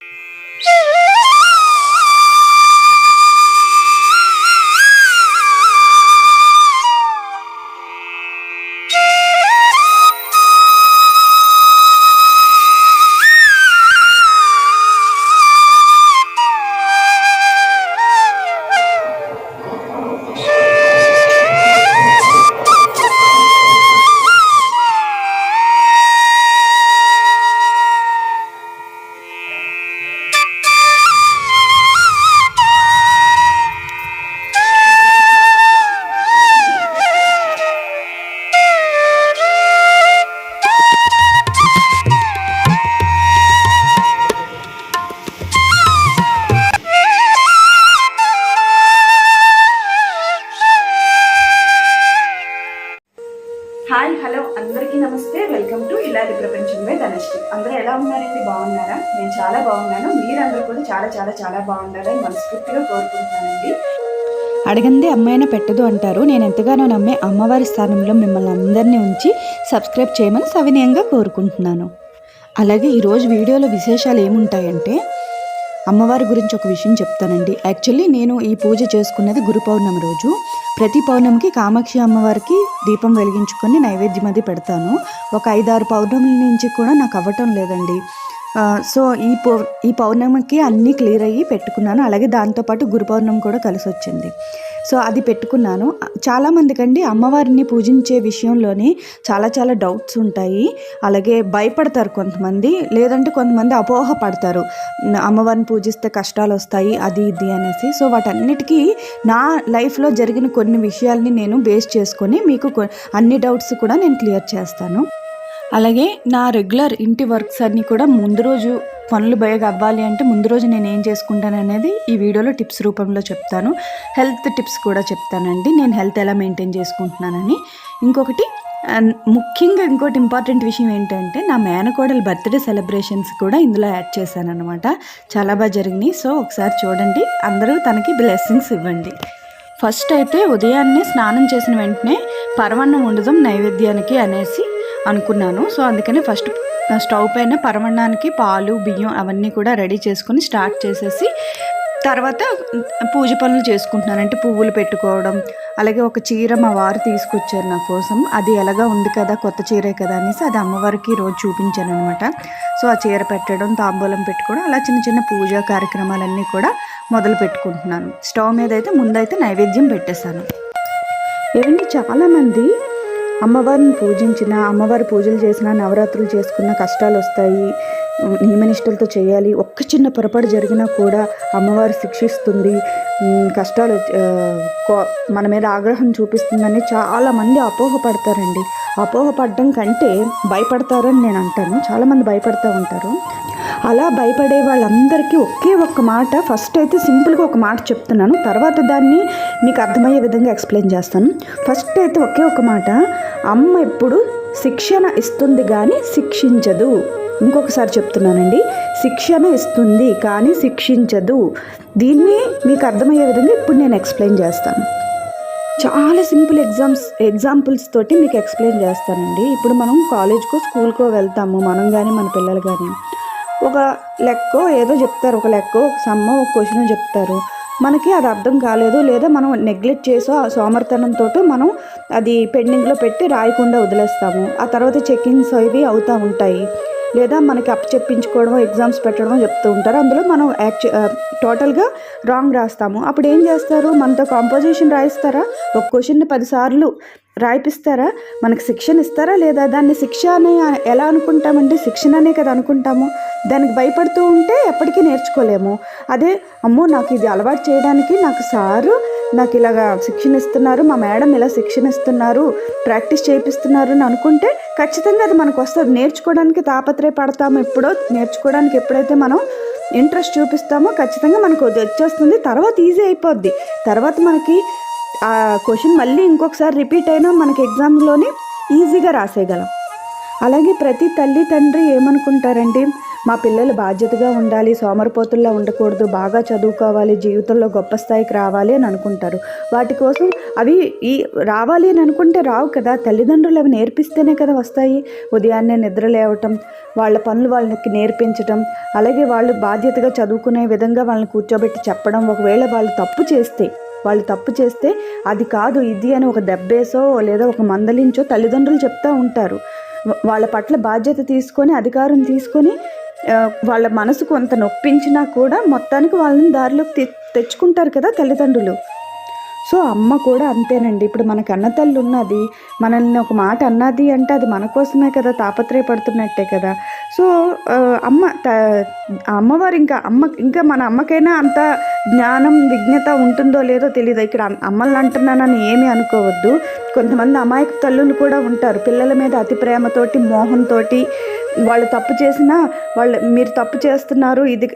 Hi చాలా చాలా బాగుండాలని మనస్ఫూర్తిగా కోరుకుంటున్నానండి. అడగందే అమ్మాయిన పెట్టదు అంటారు. నేను ఎంతగానో నమ్మే అమ్మవారి స్థానంలో మిమ్మల్ని అందరినీ ఉంచి సబ్స్క్రైబ్ చేయమని సవినయంగా కోరుకుంటున్నాను. అలాగే ఈరోజు వీడియోలో విశేషాలు ఏముంటాయంటే అమ్మవారి గురించి ఒక విషయం చెప్తానండి. యాక్చువల్లీ నేను ఈ పూజ చేసుకున్నది గురు పౌర్ణమి రోజు. ప్రతి పౌర్ణమికి కామాక్షి అమ్మవారికి దీపం వెలిగించుకొని నైవేద్యం అది పెడతాను. ఒక ఐదారు పౌర్ణముల నుంచి కూడా నాకు అవ్వటం లేదండి. సో ఈ పౌ ఈ పౌర్ణమికి అన్నీ క్లియర్ అయ్యి పెట్టుకున్నాను. అలాగే దాంతోపాటు గురు పౌర్ణమి కూడా కలిసి వచ్చింది సో అది పెట్టుకున్నాను. చాలామందికండి అమ్మవారిని పూజించే విషయంలోనే చాలా చాలా డౌట్స్ ఉంటాయి. అలాగే భయపడతారు కొంతమంది. లేదంటే కొంతమంది అపోహ పడతారు. అమ్మవారిని పూజిస్తే కష్టాలు వస్తాయి అది ఇది అనేసి. సో వాటన్నిటికీ నా లైఫ్లో జరిగిన కొన్ని విషయాల్ని నేను బేస్ చేసుకొని మీకు అన్ని డౌట్స్ కూడా నేను క్లియర్ చేస్తాను. అలాగే నా రెగ్యులర్ ఇంటి వర్క్స్ అన్నీ కూడా ముందు రోజు పనులు బయగా అవ్వాలి అంటే ముందు రోజు నేను ఏం చేసుకుంటాను అనేది ఈ వీడియోలో టిప్స్ రూపంలో చెప్తాను. హెల్త్ టిప్స్ కూడా చెప్తానండి. నేను హెల్త్ ఎలా మెయింటైన్ చేసుకుంటున్నానని. ఇంకొకటి అండ్ ముఖ్యంగా ఇంకోటి ఇంపార్టెంట్ విషయం ఏంటంటే నా మేనకోడల బర్త్డే సెలబ్రేషన్స్ కూడా ఇందులో యాడ్ చేశాను అనమాట చాలా బాగా జరిగినాయి. సో ఒకసారి చూడండి. అందరూ తనకి బ్లెస్సింగ్స్ ఇవ్వండి. ఫస్ట్ అయితే ఉదయాన్నే స్నానం చేసిన వెంటనే పరవన్నం ఉండదు నైవేద్యానికి అనేసి అనుకున్నాను. సో అందుకని ఫస్ట్ స్టవ్ పైన పరమణానికి పాలు బియ్యం అవన్నీ కూడా రెడీ చేసుకొని స్టార్ట్ చేసేసి తర్వాత పూజ పనులు చేసుకుంటున్నాను. అంటే పువ్వులు పెట్టుకోవడం అలాగే ఒక చీర మా వారు తీసుకొచ్చారు నా కోసం. అది ఎలాగా ఉంది కదా కొత్త చీరే కదా అనేసి అది అమ్మవారికి రోజు చూపించాను అనమాట సో ఆ చీర పెట్టడం తాంబూలం పెట్టుకోవడం అలా చిన్న చిన్న పూజా కార్యక్రమాలన్నీ కూడా మొదలు పెట్టుకుంటున్నాను. స్టవ్ మీద అయితే ముందైతే నైవేద్యం పెట్టేశాను. ఏమండి చాలామంది అమ్మవారిని పూజించిన అమ్మవారి పూజలు చేసిన నవరాత్రులు చేసుకున్న కష్టాలు వస్తాయి. నియమనిష్టలతో చేయాలి. ఒక్క చిన్న పొరపాటు జరిగినా కూడా అమ్మవారు శిక్షిస్తుంది. కష్టాలు కో- మన మీద ఆగ్రహం చూపిస్తుందని చాలామంది అపోహపడతారండి. అపోహపడడం కంటే భయపడతారని నేను అంటాను. చాలామంది భయపడుతూ ఉంటారు. అలా భయపడే వాళ్ళందరికీ ఒకే ఒక్క మాట. ఫస్ట్ అయితే సింపుల్గా ఒక మాట చెప్తున్నాను. తర్వాత దాన్ని మీకు అర్థమయ్యే విధంగా ఎక్స్ప్లెయిన్ చేస్తాను. ఫస్ట్ అయితే ఒకే ఒక మాట. అమ్మ ఎప్పుడు శిక్షణ ఇస్తుంది కానీ శిక్షించదు. ఇంకొకసారి చెప్తున్నానండి. శిక్షణ ఇస్తుంది కానీ శిక్షించదు. దీన్ని మీకు అర్థమయ్యే విధంగా ఇప్పుడు నేను ఎక్స్ప్లెయిన్ చేస్తాను. చాలా సింపుల్ ఎగ్జామ్స్ ఎగ్జాంపుల్స్ తోటి మీకు ఎక్స్ప్లెయిన్ చేస్తానండి. ఇప్పుడు మనం కాలేజ్కో స్కూల్కో వెళ్తాము. మనం కానీ మన పిల్లలు కానీ ఒక లెక్క ఏదో చెప్తారు ఒక లెక్కో ఒక సమ్మ ఒక క్వశ్చన్ చెప్తారు. మనకి అది అర్థం కాలేదు లేదా మనం నెగ్లెక్ట్ చేసో ఆ సోమర్తనంతో మనం అది పెండింగ్లో పెట్టి రాయకుండా వదిలేస్తాము. ఆ తర్వాత చెకింగ్స్ అవి అవుతూ ఉంటాయి. లేదా మనకి అప్ చెప్పించుకోవడమో ఎగ్జామ్స్ పెట్టడమో చెప్తూ ఉంటారు. అందులో మనం యాక్చు టోటల్గా రాంగ్ రాస్తాము. అప్పుడు ఏం చేస్తారు? మనతో కాంపోజిషన్ రాయిస్తారా? ఒక క్వశ్చన్ని పదిసార్లు రాయిపిస్తారా? మనకు శిక్షణ ఇస్తారా లేదా? దాన్ని శిక్ష అని ఎలా అనుకుంటామండి? శిక్షణ అనే కదా అనుకుంటాము. దానికి భయపడుతూ ఉంటే ఎప్పటికీ నేర్చుకోలేము. అదే అమ్మో నాకు ఇది అలవాటు చేయడానికి నాకు సారు నాకు ఇలాగా శిక్షణ ఇస్తున్నారు. మా మేడం ఇలా శిక్షణ ఇస్తున్నారు. ప్రాక్టీస్ చేయిస్తున్నారు అని అనుకుంటే ఖచ్చితంగా అది మనకు వస్తుంది. నేర్చుకోవడానికి తాపత్రయపడతాము ఎప్పుడో నేర్చుకోవడానికి ఎప్పుడైతే మనం ఇంట్రెస్ట్ చూపిస్తామో ఖచ్చితంగా మనకు వచ్చేస్తుంది. తర్వాత ఈజీ అయిపోద్ది. తర్వాత మనకి ఆ క్వశ్చన్ మళ్ళీ ఇంకొకసారి రిపీట్ అయినా మనకి ఎగ్జామ్లోనే ఈజీగా రాసేయగలం. అలాగే ప్రతి తల్లి తండ్రి ఏమనుకుంటారండి మా పిల్లలు బాధ్యతగా ఉండాలి సోమరిపోతుల్లో ఉండకూడదు బాగా చదువుకోవాలి జీవితంలో గొప్ప స్థాయికి రావాలి అని అనుకుంటారు. వాటి కోసం అవి ఈ రావాలి అని అనుకుంటే రావు కదా తల్లిదండ్రులు అవి నేర్పిస్తేనే కదా వస్తాయి. ఉదయాన్నే నిద్ర లేవటం వాళ్ళ పనులు వాళ్ళకి నేర్పించటం అలాగే వాళ్ళు బాధ్యతగా చదువుకునే విధంగా వాళ్ళని కూర్చోబెట్టి చెప్పడం ఒకవేళ వాళ్ళు తప్పు చేస్తే వాళ్ళు తప్పు చేస్తే అది కాదు ఇది అని ఒక దెబ్బేసో లేదా ఒక మందలించో తల్లిదండ్రులు చెప్తూ ఉంటారు. వాళ్ళ పట్ల బాధ్యత తీసుకొని అధికారం తీసుకొని వాళ్ళ మనసు కొంత నొప్పించినా కూడా మొత్తానికి వాళ్ళని దారిలోకి తె తెచ్చుకుంటారు కదా తల్లిదండ్రులు. సో అమ్మ కూడా అంతేనండి. ఇప్పుడు మనకు అన్న తల్లి ఉన్నది మనల్ని ఒక మాట అన్నది అంటే అది మన కోసమే కదా తాపత్రయపడుతున్నట్టే కదా. సో అమ్మ త అమ్మవారు ఇంకా అమ్మ ఇంకా మన అమ్మకైనా అంత జ్ఞానం విజ్ఞత ఉంటుందో లేదో తెలియదు ఇక్కడ అమ్మల్ని అంటున్నానని ఏమీ అనుకోవద్దు. కొంతమంది అమాయక తల్లులు కూడా ఉంటారు. పిల్లల మీద అతి ప్రేమతోటి మోహంతోటి వాళ్ళు తప్పు చేసినా వాళ్ళు మీరు తప్పు చేస్తున్నారు ఇది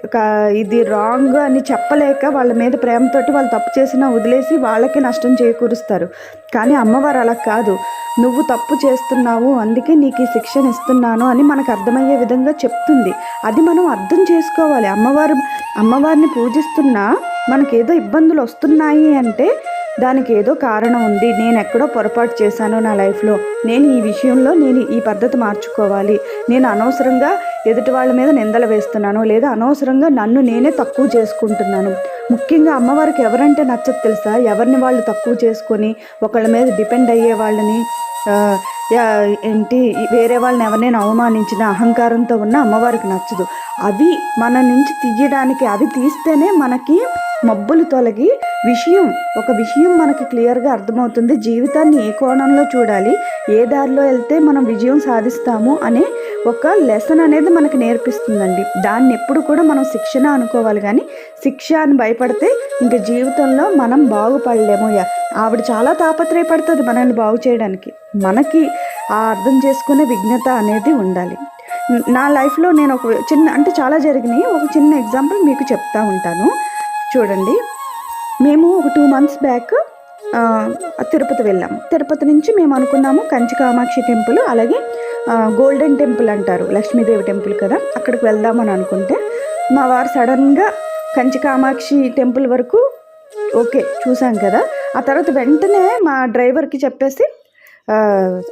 ఇది రాంగ్ అని చెప్పలేక వాళ్ళ మీద ప్రేమతోటి వాళ్ళు తప్పు చేసినా వదిలేసి వాళ్ళకి నష్టం చేకూరుస్తారు. కానీ అమ్మవారు అలా కాదు. నువ్వు తప్పు చేస్తున్నావు అందుకే నీకు ఈ శిక్షణ ఇస్తున్నాను అని మనకు అర్థమయ్యే విధంగా చెప్తుంది. అది మనం అర్థం చేసుకోవాలి. అమ్మవారు అమ్మవారిని పూజిస్తున్నా మనకేదో ఇబ్బందులు వస్తున్నాయి అంటే దానికి ఏదో కారణం ఉంది. నేను ఎక్కడో పొరపాటు చేశాను నా లైఫ్లో. నేను ఈ విషయంలో నేను ఈ పద్ధతి మార్చుకోవాలి. నేను అనవసరంగా ఎదుటి వాళ్ళ మీద నిందలు వేస్తున్నాను లేదా అనవసరంగా నన్ను నేనే తక్కువ చేసుకుంటున్నాను. ముఖ్యంగా అమ్మవారికి ఎవరంటే నచ్చదు తెలుసా? ఎవరిని వాళ్ళు తక్కువ చేసుకొని ఒకళ్ళ మీద డిపెండ్ అయ్యే వాళ్ళని ఏంటి వేరే వాళ్ళని ఎవరినైనా అవమానించిన అహంకారంతో ఉన్న అమ్మవారికి నచ్చదు. అవి మన నుంచి తీయడానికి అవి తీస్తేనే మనకి మబ్బులు తొలగి విషయం ఒక విషయం మనకి క్లియర్గా అర్థమవుతుంది. జీవితాన్ని ఏ కోణంలో చూడాలి ఏ దారిలో వెళ్తే మనం విజయం సాధిస్తాము అనే ఒక లెసన్ అనేది మనకి నేర్పిస్తుందండి. దాన్ని ఎప్పుడు కూడా మనం శిక్షణ అనుకోవాలి కానీ శిక్ష అని భయపడితే ఇంక జీవితంలో మనం బాగుపడలేము. యా- ఆవిడ చాలా తాపత్రయపడుతుంది మనల్ని బాగు చేయడానికి. మనకి ఆ అర్థం చేసుకునే విజ్ఞత అనేది ఉండాలి. నా లైఫ్లో నేను ఒక చిన్న అంటే చాలా జరిగినాయి. ఒక చిన్న ఎగ్జాంపుల్ మీకు చెప్తా ఉంటాను. చూడండి. మేము ఒక టూ మంత్స్ బ్యాక్ తిరుపతి వెళ్ళాము. తిరుపతి నుంచి మేము అనుకున్నాము కంచి కామాక్షి టెంపుల్ అలాగే గోల్డెన్ టెంపుల్ అంటారు. లక్ష్మీదేవి టెంపుల్ కదా. అక్కడికి వెళ్దామని అనుకుంటే మా వారు సడన్గా కంచి కామాక్షి టెంపుల్ వరకు ఓకే చూసాం కదా. ఆ తర్వాత వెంటనే మా డ్రైవర్కి చెప్పేసి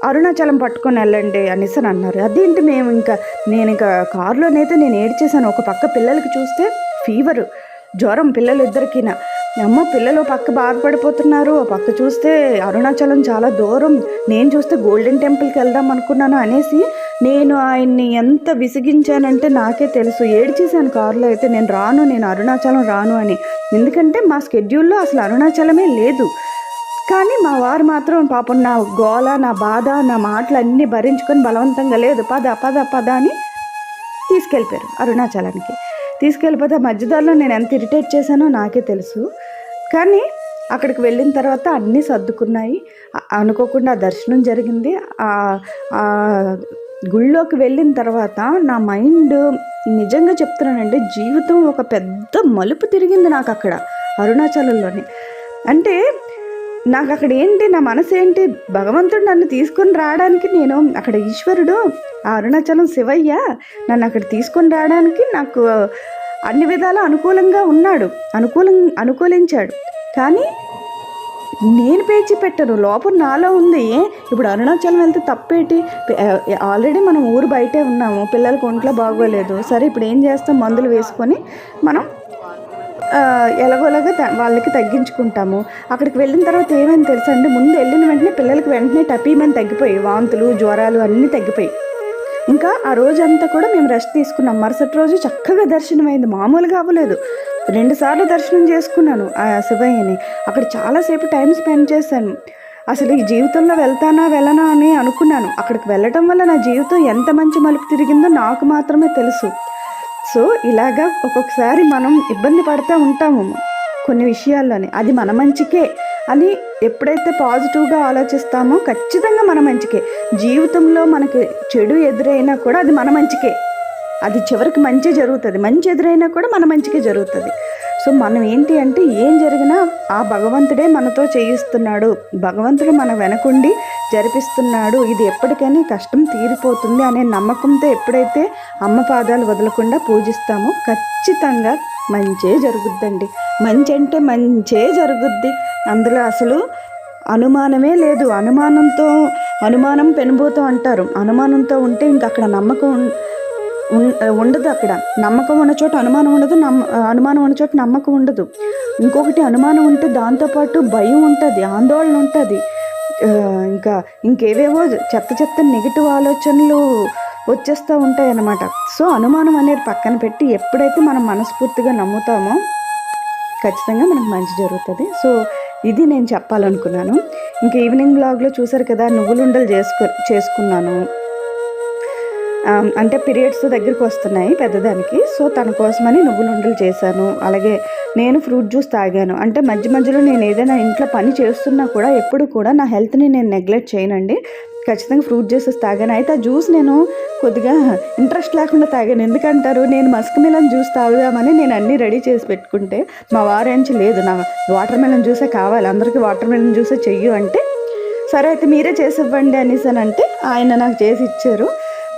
అరుణాచలం పట్టుకొని వెళ్ళండి అనేసి అని అన్నారు. అదేంటి మేము ఇంకా నేను ఇంకా కారులోనైతే నేను ఏడ్చేసాను ఒక పక్క పిల్లలకి చూస్తే ఫీవరు జ్వరం పిల్లలు ఇద్దరికినా అమ్మ పిల్లలు పక్క బాధపడిపోతున్నారు. ఆ పక్క చూస్తే అరుణాచలం చాలా దూరం. నేను చూస్తే గోల్డెన్ టెంపుల్కి వెళ్దాం అనుకున్నాను అనేసి నేను ఆయన్ని ఎంత విసిగించానంటే నాకే తెలుసు. ఏడ్చేసాను కారులో అయితే నేను రాను నేను అరుణాచలం రాను అని. ఎందుకంటే మా స్కెడ్యూల్లో అసలు అరుణాచలమే లేదు. కానీ మా వారు మాత్రం పాపం నా గోల నా బాధ నా మాటలు అన్నీ భరించుకొని బలవంతంగా లేదు పద పద పద అని తీసుకెళ్ళిపోయారు అరుణాచలానికి. తీసుకెళ్ళిపోతే మధ్యదారిలో నేను ఎంత ఇరిటేట్ చేశానో నాకే తెలుసు. కానీ అక్కడికి వెళ్ళిన తర్వాత అన్నీ సర్దుకున్నాయి. అనుకోకుండా దర్శనం జరిగింది. ఆ గుళ్ళోకి వెళ్ళిన తర్వాత నా మైండ్ నిజంగా చెప్తున్నానండి జీవితం ఒక పెద్ద మలుపు తిరిగింది నాకు అక్కడ అరుణాచలంలోని. అంటే నాకు అక్కడ ఏంటి నా మనసు ఏంటి భగవంతుడు నన్ను తీసుకొని రావడానికి నేను అక్కడ ఈశ్వరుడు ఆ అరుణాచలం శివయ్య నన్ను అక్కడ తీసుకొని రావడానికి నాకు అన్ని విధాల అనుకూలంగా ఉన్నాడు అనుకూలం అనుకూలించాడు. కానీ నేను పేచి పెట్టను లోపల నాలో ఉంది. ఇప్పుడు అరుణాచలం వెళ్తే తప్పేటి? ఆల్రెడీ మనం ఊరు బయటే ఉన్నాము పిల్లలకు ఒంట్లో బాగోలేదు. సరే ఇప్పుడు ఏం చేస్తాం? మందులు వేసుకొని మనం ఎలాగోలాగా త- వాళ్ళకి తగ్గించుకుంటాము. అక్కడికి వెళ్ళిన తర్వాత ఏమైంది తెలుసా అండి? ముందు వెళ్ళిన వెంటనే పిల్లలకి వెంటనే టపీమని తగ్గిపోయి వాంతులు జ్వరాలు అన్నీ తగ్గిపోయి. ఇంకా ఆ రోజంతా కూడా మేము రెస్ట్ తీసుకున్నాం. మరుసటి రోజు చక్కగా దర్శనం అయింది మామూలుగా అవ్వలేదు. రెండుసార్లు దర్శనం చేసుకున్నాను ఆ శివయ్యని. అక్కడ చాలాసేపు టైం స్పెండ్ చేశాను. అసలు ఈ జీవితంలో వెళ్తానా వెళ్ళనా అని అనుకున్నాను. అక్కడికి వెళ్ళటం వల్ల నా జీవితం ఎంత మంచి మలుపు తిరిగిందో నాకు మాత్రమే తెలుసు. సో ఇలాగా ఒక్కొక్కసారి మనం ఇబ్బంది పడుతూ ఉంటాము కొన్ని విషయాల్లోనే. అది మన మంచికే అని ఎప్పుడైతే పాజిటివ్గా ఆలోచిస్తామో ఖచ్చితంగా మన మంచికే. జీవితంలో మనకి చెడు ఎదురైనా కూడా అది మన మంచికే. అది చివరికి మంచి జరుగుతుంది. మంచి ఎదురైనా కూడా మన మంచికే జరుగుతుంది. సో మనం ఏంటి అంటే ఏం జరిగినా ఆ భగవంతుడే మనతో చేయిస్తున్నాడు. భగవంతుడు మన వెనకుండి జరిపిస్తున్నాడు. ఇది ఎప్పటికైనా కష్టం తీరిపోతుంది అనే నమ్మకంతో ఎప్పుడైతే అమ్మ పాదాలు వదలకుండా పూజిస్తామో ఖచ్చితంగా మంచే జరుగుద్దండి. మంచి అంటే మంచే జరుగుద్ది. అందులో అసలు అనుమానమే లేదు. అనుమానంతో అనుమానం పెనుభూతం అంటారు. అనుమానంతో ఉంటే ఇంక అక్కడ నమ్మకం ఉండదు అక్కడ. నమ్మకం ఉన్న చోట అనుమానం ఉండదు నమ్మ అనుమానం ఉన్న చోట నమ్మకం ఉండదు. ఇంకొకటి అనుమానం ఉంటే దాంతోపాటు భయం ఉంటుంది ఆందోళన ఉంటుంది. ఇంకా ఇంకేవేవో చెత్త చెత్త నెగిటివ్ ఆలోచనలు వచ్చేస్తూ ఉంటాయి అన్నమాట సో అనుమానం అనేది పక్కన పెట్టి ఎప్పుడైతే మనం మనస్ఫూర్తిగా నమ్ముతామో ఖచ్చితంగా మనకు మంచి జరుగుతుంది. సో ఇది నేను చెప్పాలనుకున్నాను. ఇంకా ఈవినింగ్ బ్లాగ్లో చూసారు కదా నువ్వులు ఉండలు చేసుకు చేసుకున్నాను. అంటే పీరియడ్స్ దగ్గరికి వస్తున్నాయి పెద్దదానికి. సో తన కోసమని నువ్వులు ఉండలు చేశాను. అలాగే నేను ఫ్రూట్ జ్యూస్ తాగాను. అంటే మధ్య మధ్యలో నేను ఏదైనా ఇంట్లో పని చేస్తున్నా కూడా ఎప్పుడు కూడా నా హెల్త్ని నేను నెగ్లెక్ట్ చేయనండి. ఖచ్చితంగా ఫ్రూట్ జ్యూసెస్ తాగాను. అయితే ఆ జ్యూస్ నేను కొద్దిగా ఇంట్రెస్ట్ లేకుండా తాగాను. ఎందుకంటారు? నేను మస్క్ మిలన్ జ్యూస్ తాగుదామని నేను అన్నీ రెడీ చేసి పెట్టుకుంటే మా వారేంచి లేదు నా వాటర్ మిలన్ జ్యూసే కావాలి. అందరికీ వాటర్ మిలన్ జ్యూసే చెయ్యు అంటే సరే అయితే మీరే చేసి ఇవ్వండి అనేసి అని అంటే ఆయన నాకు చేసి ఇచ్చారు.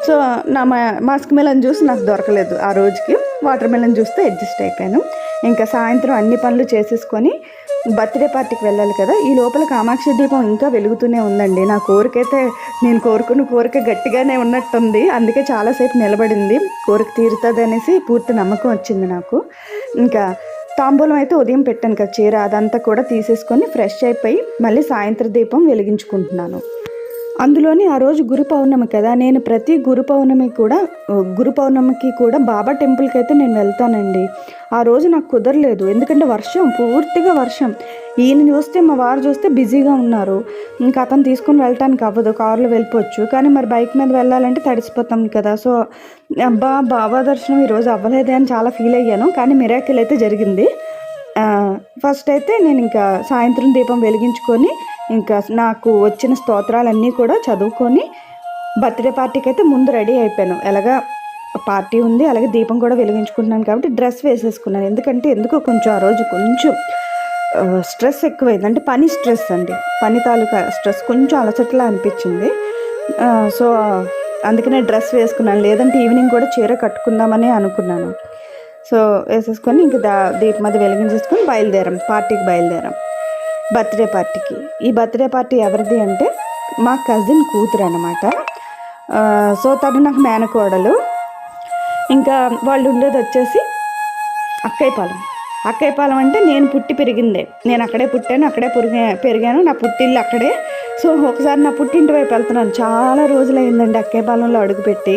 సో నా మాస్క్ మెలన్ జ్యూస్ నాకు దొరకలేదు ఆ రోజుకి. వాటర్ మెలన్ జ్యూస్తో అడ్జస్ట్ అయిపోయాను. ఇంకా సాయంత్రం అన్ని పనులు చేసేసుకొని బర్త్డే పార్టీకి వెళ్ళాలి కదా. ఈ లోపల కామాక్షి దీపం ఇంకా వెలుగుతూనే ఉందండి. నా కోరికైతే నేను కోరుకున్న కోరిక గట్టిగానే ఉన్నట్టుంది. అందుకే చాలాసేపు నిలబడింది. కోరిక తీరుతుంది అనేసి పూర్తి నమ్మకం వచ్చింది నాకు. ఇంకా తాంబూలం అయితే ఉదయం పెట్టాను కదా చీర. అదంతా కూడా తీసేసుకొని ఫ్రెష్ అయిపోయి మళ్ళీ సాయంత్ర దీపం వెలిగించుకుంటున్నాను. అందులోని ఆ రోజు గురు పౌర్ణమి కదా నేను ప్రతి గురు పౌర్ణమి కూడా గురు పౌర్ణమికి కూడా బాబా టెంపుల్కి అయితే నేను వెళ్తానండి. ఆ రోజు నాకు కుదరలేదు. ఎందుకంటే వర్షం పూర్తిగా వర్షం. ఈయన చూస్తే మా వారు చూస్తే బిజీగా ఉన్నారు. ఇంకా అతను తీసుకొని వెళ్ళటానికి అవ్వదు. కారులో వెళ్ళిపోవచ్చు. కానీ మరి బైక్ మీద వెళ్ళాలంటే తడిసిపోతాం కదా. సో అబ్బా బాబా దర్శనం ఈరోజు అవ్వలేదే అని చాలా ఫీల్ అయ్యాను. కానీ మిరాకిల్ అయితే జరిగింది. ఫస్ట్ అయితే నేను ఇంకా సాయంత్రం దీపం వెలిగించుకొని ఇంకా నాకు వచ్చిన స్తోత్రాలన్నీ కూడా చదువుకొని బర్త్డే పార్టీకి అయితే ముందు రెడీ అయిపోయాను. ఎలాగా పార్టీ ఉంది అలాగే దీపం కూడా వెలిగించుకుంటున్నాను కాబట్టి డ్రెస్ వేసేసుకున్నాను. ఎందుకంటే ఎందుకో కొంచెం ఆ రోజు కొంచెం స్ట్రెస్ ఎక్కువైంది. అంటే పని స్ట్రెస్ అండి. పని తాలూకా స్ట్రెస్ కొంచెం అలసట్లా అనిపించింది. సో అందుకనే డ్రెస్ వేసుకున్నాను. లేదంటే ఈవినింగ్ కూడా చీర కట్టుకుందామని అనుకున్నాను. సో వేసేసుకొని ఇంక దా దీపం అది వెలిగించేసుకొని బయలుదేరాం. పార్టీకి బయలుదేరాం. బర్త్డే పార్టీకి. ఈ బర్త్డే పార్టీ ఎవరిది అంటే మా కజిన్ కూతురు అనమాట సో తను నాకు మేనకోడలు. ఇంకా వాళ్ళు ఉండేది వచ్చేసి అక్కయ్యపాలెం. అక్కయ్యపాలెం అంటే నేను పుట్టి పెరిగిందే. నేను అక్కడే పుట్టాను అక్కడే పెరిగా పెరిగాను. నా పుట్టిల్లు అక్కడే. సో ఒకసారి నా పుట్టింటి వైపు వెళ్తున్నాను. చాలా రోజులైందండి అక్కయ్యపాలెంలో అడుగుపెట్టి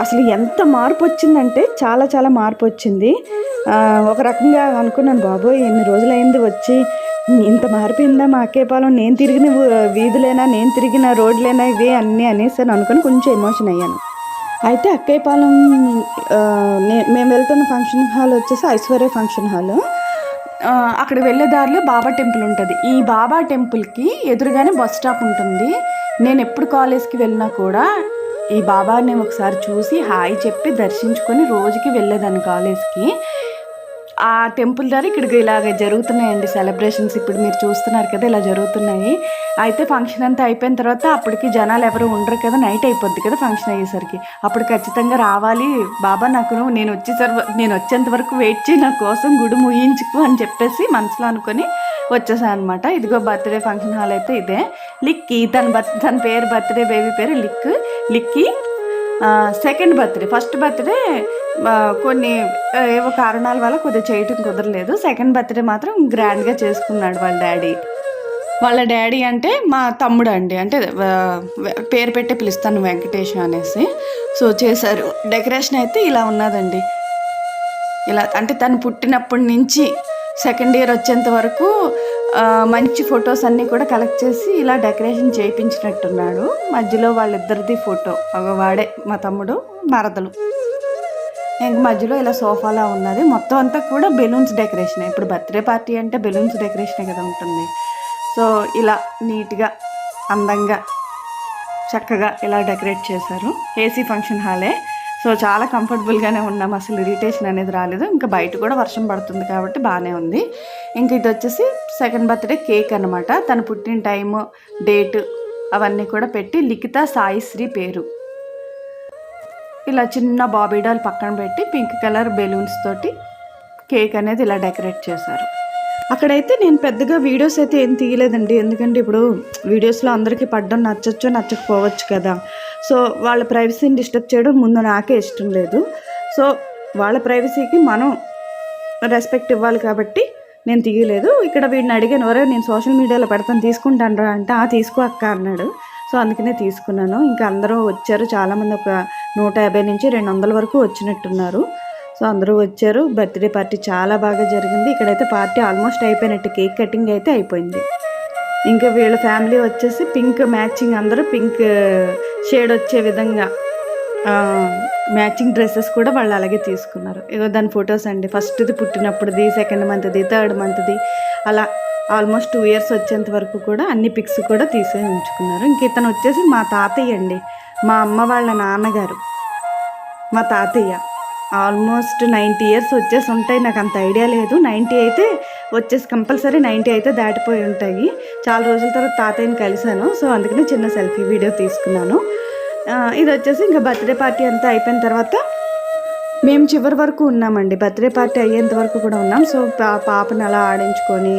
అసలు ఎంత మార్పు వచ్చిందంటే చాలా చాలా మార్పు వచ్చింది. ఒక రకంగా అనుకున్నాను బాబోయ్ ఎన్ని రోజులైంది వచ్చి ఇంత మారిపోయిందా మా అక్కేపాలెం నేను తిరిగిన వీధులైనా నేను తిరిగిన రోడ్లేనా ఇవే అన్నీ అనేసి అని అనుకుని కొంచెం ఎమోషన్ అయ్యాను. అయితే అక్కయ్యపాలెం ఆ, మేము వెళ్తున్న ఫంక్షన్ హాల్ వచ్చేసి ఐశ్వర్య ఫంక్షన్ హాల్ అక్కడ వెళ్ళే దారిలో బాబా టెంపుల్ ఉంటుంది. ఈ బాబా టెంపుల్కి ఎదురుగానే బస్ స్టాప్ ఉంటుంది. నేను ఎప్పుడు కాలేజ్కి వెళ్ళినా కూడా ఈ బాబాని ఒకసారి చూసి హాయ్ చెప్పి దర్శించుకొని రోజుకి వెళ్ళేదాన్ని కాలేజ్కి. ఆ టెంపుల్ దగ్గర ఇక్కడికి ఇలాగ జరుగుతున్నాయండి సెలబ్రేషన్స్. ఇప్పుడు మీరు చూస్తున్నారు కదా ఇలా జరుగుతున్నాయి. అయితే ఫంక్షన్ అంతా అయిపోయిన తర్వాత అప్పటికి జనాలు ఎవరు ఉండరు కదా నైట్ అయిపోద్ది కదా ఫంక్షన్ అయ్యేసరికి. అప్పుడు ఖచ్చితంగా రావాలి బాబా నాకు నేను వచ్చేసరి నేను వచ్చేంత వరకు వెయిట్ చేయి నా కోసం గుడి ముయించుకు అని చెప్పేసి మనసులో అనుకొని వచ్చేసాను అనమాట ఇదిగో బర్త్డే ఫంక్షన్ హాల్ అయితే ఇదే. లిక్కి తన బర్త్ తన పేరు బర్త్డే బేబీ పేరు లిక్ లిక్కి సెకండ్ బర్త్డే ఫస్ట్ బర్త్డే కొన్ని ఏవో కారణాల వల్ల కొద్దిగా చేయటం కుదరలేదు. సెకండ్ బర్త్డే మాత్రం గ్రాండ్గా చేసుకున్నాడు వాళ్ళ డాడీ. వాళ్ళ డాడీ అంటే మా తమ్ముడు అండి. అంటే పేరు పెట్టి పిలుస్తాను వెంకటేష్ అనేసి. సో చేశారు. డెకరేషన్ అయితే ఇలా ఉన్నదండి. ఇలా అంటే తను పుట్టినప్పటి నుంచి సెకండ్ ఇయర్ వచ్చేంత వరకు మంచి ఫొటోస్ అన్నీ కూడా కలెక్ట్ చేసి ఇలా డెకరేషన్ చేయించినట్టున్నాడు. మధ్యలో వాళ్ళిద్దరిది ఫోటో వాడే మా తమ్ముడు మరదలు ఇంక మధ్యలో ఇలా సోఫాలా ఉన్నది. మొత్తం అంతా కూడా బెలూన్స్ డెకరేషన్. ఇప్పుడు బర్త్డే పార్టీ అంటే బెలూన్స్ డెకరేషన్ కదా ఉంటుంది. సో ఇలా నీట్గా అందంగా చక్కగా ఇలా డెకరేట్ చేశారు. ఏసీ ఫంక్షన్ హాలే. సో చాలా కంఫర్టబుల్గానే ఉన్నాం. అసలు ఇరిటేషన్ అనేది రాలేదు. ఇంకా బయట కూడా వర్షం పడుతుంది కాబట్టి బాగానే ఉంది. ఇంక ఇది వచ్చేసి సెకండ్ బర్త్డే కేక్ అనమాట తను పుట్టిన టైము డేట్ అవన్నీ కూడా పెట్టి లిఖిత సాయిశ్రీ పేరు. ఇలా చిన్న బాబీ డాల్ పక్కన పెట్టి పింక్ కలర్ బెలూన్స్ తోటి కేక్ అనేది ఇలా డెకరేట్ చేశారు. అక్కడైతే నేను పెద్దగా వీడియోస్ అయితే ఏం తీయలేదండి. ఎందుకంటే ఇప్పుడు వీడియోస్లో అందరికీ పడ్డం నచ్చచ్చు నచ్చకపోవచ్చు కదా. సో వాళ్ళ ప్రైవసీని డిస్టర్బ్ చేయడం ముందు నాకే ఇష్టం లేదు. సో వాళ్ళ ప్రైవసీకి మనం రెస్పెక్ట్ ఇవ్వాలి కాబట్టి నేను తీయలేదు. ఇక్కడ వీడిని అడిగాను ఎవరో నేను సోషల్ మీడియాలో పెడతాను తీసుకుంటాను రా అంటే ఆ తీసుకో అక్క అన్నాడు. సో అందుకనే తీసుకున్నాను. ఇంకా అందరూ వచ్చారు. చాలామంది ఒక నూట యాభై నుంచి రెండు వందల వరకు వచ్చినట్టున్నారు. సో అందరూ వచ్చారు. బర్త్డే పార్టీ చాలా బాగా జరిగింది. ఇక్కడైతే పార్టీ ఆల్మోస్ట్ అయిపోయినట్టు. కేక్ కటింగ్ అయితే అయిపోయింది. ఇంకా వీళ్ళ ఫ్యామిలీ వచ్చేసి పింక్ మ్యాచింగ్ అందరూ పింక్ షేడ్ వచ్చే విధంగా మ్యాచింగ్ డ్రెస్సెస్ కూడా వాళ్ళు అలాగే తీసుకున్నారు. ఇగో దాని ఫొటోస్ అండి. ఫస్ట్ది పుట్టినప్పుడుది సెకండ్ మంత్ది థర్డ్ మంత్ది అలా ఆల్మోస్ట్ టూ ఇయర్స్ వచ్చేంత వరకు కూడా అన్ని పిక్స్ కూడా తీసే ఉంచుకున్నారు. ఇంక ఇతను వచ్చేసి మా తాతయ్య అండి. మా అమ్మ వాళ్ళ నాన్నగారు. మా తాతయ్య. ఆల్మోస్ట్ నైంటీ ఇయర్స్ వచ్చేసి ఉంటాయి. నాకు అంత ఐడియా లేదు. నైంటీ అయితే వచ్చేసి కంపల్సరీ నైంటీ అయితే దాటిపోయి ఉంటాయి. చాలా రోజుల తర్వాత తాతయ్యని కలిశాను. సో అందుకని చిన్న సెల్ఫీ వీడియో తీసుకున్నాను. ఇది వచ్చేసి ఇంకా బర్త్డే పార్టీ అంతా అయిపోయిన తర్వాత మేము చివరి వరకు ఉన్నామండి. బర్త్డే పార్టీ అయ్యేంత వరకు కూడా ఉన్నాం. సో పా పాపని అలా ఆడించుకొని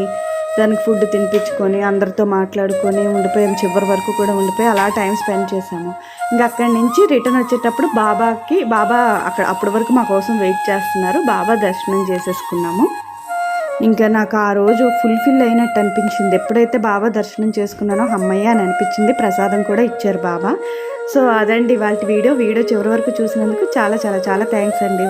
దానికి ఫుడ్ తినిపించుకొని అందరితో మాట్లాడుకొని ఉండిపోయాం చివరి వరకు కూడా ఉండిపోయి అలా టైం స్పెండ్ చేశాము. ఇంకా అక్కడి నుంచి రిటర్న్ వచ్చేటప్పుడు బాబాకి బాబా అక్కడ అప్పటి వరకు మా కోసం వెయిట్ చేస్తున్నారు. బాబా దర్శనం చేసేసుకున్నాము. ఇంకా నాకు ఆ రోజు ఫుల్ఫిల్ అయినట్టు అనిపించింది. ఎప్పుడైతే బాబా దర్శనం చేసుకున్నానో అమ్మయ్య అని అనిపించింది. ప్రసాదం కూడా ఇచ్చారు బాబా. సో అదండి వాళ్ళ వీడియో. వీడియో చివరి వరకు చూసినందుకు చాలా చాలా చాలా థ్యాంక్స్ అండి.